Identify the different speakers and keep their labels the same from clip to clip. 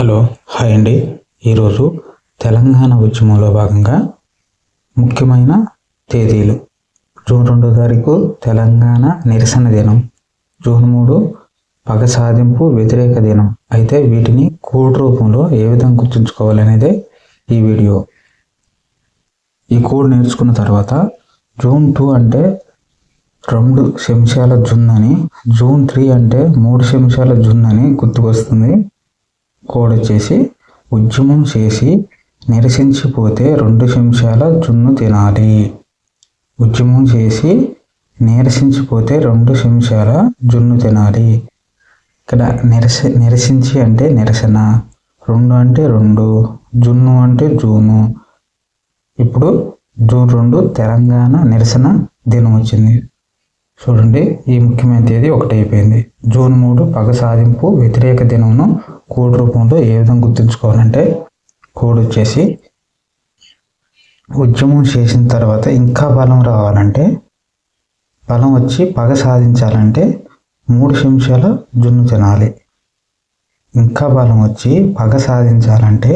Speaker 1: Hello hi అండి. ఈరోజు తెలంగాణ ఉద్యమంలో భాగంగా ముఖ్యమైన తేదీలు. జూన్ రెండో తారీఖు తెలంగాణ నిరసన దినం. జూన్ మూడు పగ సాధింపు వ్యతిరేక దినం. అయితే వీటిని కోడ్ రూపంలో ఏ విధంగా గుర్తుంచుకోవాలనేదే ఈ వీడియో. ఈ కోడ్ నేర్చుకున్న తర్వాత జూన్ టూ అంటే రెండు శంశాల జున్నని జూన్ త్రీ అంటే మూడు శంశాల జున్నని గుర్తుకొస్తుంది. కోడ్ వచ్చేసి ఉద్యమం చేసి నిరసించిపోతే రెండు చెంచాల జున్ను తినాలి. ఉద్యమం చేసి నిరసించిపోతే రెండు చెంచాల జున్ను తినాలి. ఇక్కడ నిరస నిరసించి అంటే నిరసన రెండు అంటే రెండు జున్ను అంటే జూను. ఇప్పుడు జూన్ రెండు తెలంగాణ నిరసన దినం వచ్చింది. చూడండి ఈ ముఖ్యమైన తేదీ ఒకటైపోయింది. జూన్ మూడు పగ సాధింపు వ్యతిరేక దినంను కోడ్ రూపంలో ఏ విధంగా గుర్తుంచుకోవాలంటే కోడ్ వచ్చేసి ఉద్యమం చేసిన తర్వాత ఇంకా బలం రావాలంటే బలం వచ్చి పగ సాధించాలంటే మూడు నిమిషాల జున్ను తినాలి. ఇంకా బలం వచ్చి పగ సాధించాలంటే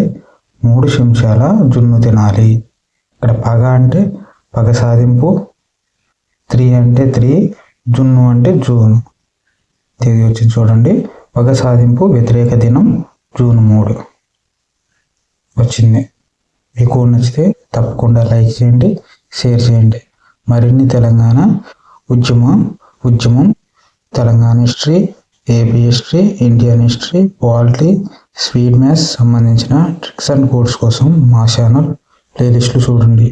Speaker 1: మూడు నిమిషాల జున్ను తినాలి. ఇక్కడ పగ అంటే పగ సాధింపు త్రీ అంటే త్రీ జున్ను అంటే జూన్ తేదీ వచ్చింది చూడండి. పగ సాధింపు వ్యతిరేక దినం జూన్ మూడు. వచ్చింది. మీకు నచ్చితే తప్పకుండా లైక్ చేయండి షేర్ చేయండి. మరిన్ని తెలంగాణ ఉద్యమం ఉద్యమం Telangana history AP history Indian history polity sweet maths సంబంధించిన ట్రిక్స్ అండ్ కోడ్స్ కోసం మా ఛానల్ ప్లేలిస్టులు చూడండి.